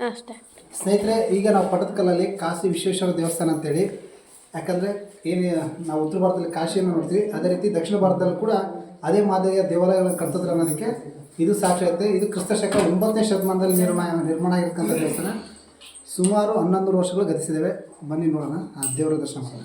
ಅಷ್ಟೇ. ಸ್ನೇಹಿತರೆ, ಈಗ ನಾವು ಪಟ್ಟದಕಲ್ಲಲ್ಲಿ ಕಾಶಿ ವಿಶ್ವೇಶ್ವರ ದೇವಸ್ಥಾನ ಅಂತೇಳಿ, ಯಾಕಂದರೆ ಏನು, ನಾವು ಉತ್ತರ ಭಾರತದಲ್ಲಿ ಕಾಶಿಯನ್ನು ನೋಡ್ತೀವಿ, ಅದೇ ರೀತಿ ದಕ್ಷಿಣ ಭಾರತದಲ್ಲಿ ಕೂಡ ಅದೇ ಮಾದರಿಯ ದೇವಾಲಯಗಳನ್ನು ಕಟ್ಟಿದ್ರು ಅನ್ನೋದಕ್ಕೆ ಇದು ಸಾಕ್ಷಿ ಆಗುತ್ತೆ. ಇದು ಕ್ರಿಸ್ತ ಶಕ ಒಂಬತ್ತನೇ ಶತಮಾನದಲ್ಲಿ ನಿರ್ಮಾಣ ನಿರ್ಮಾಣ ಆಗಿರ್ತಕ್ಕಂಥ ದೇವಸ್ಥಾನ. ಸುಮಾರು ಹನ್ನೊಂದು ವರ್ಷಗಳು ಗತಿಸಿದ್ದೇವೆ. ಬನ್ನಿ ನೋಡೋಣ. ಆ ದೇವರ ದರ್ಶನ ಮಾಡೋಣ.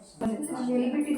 నిలబెట్టి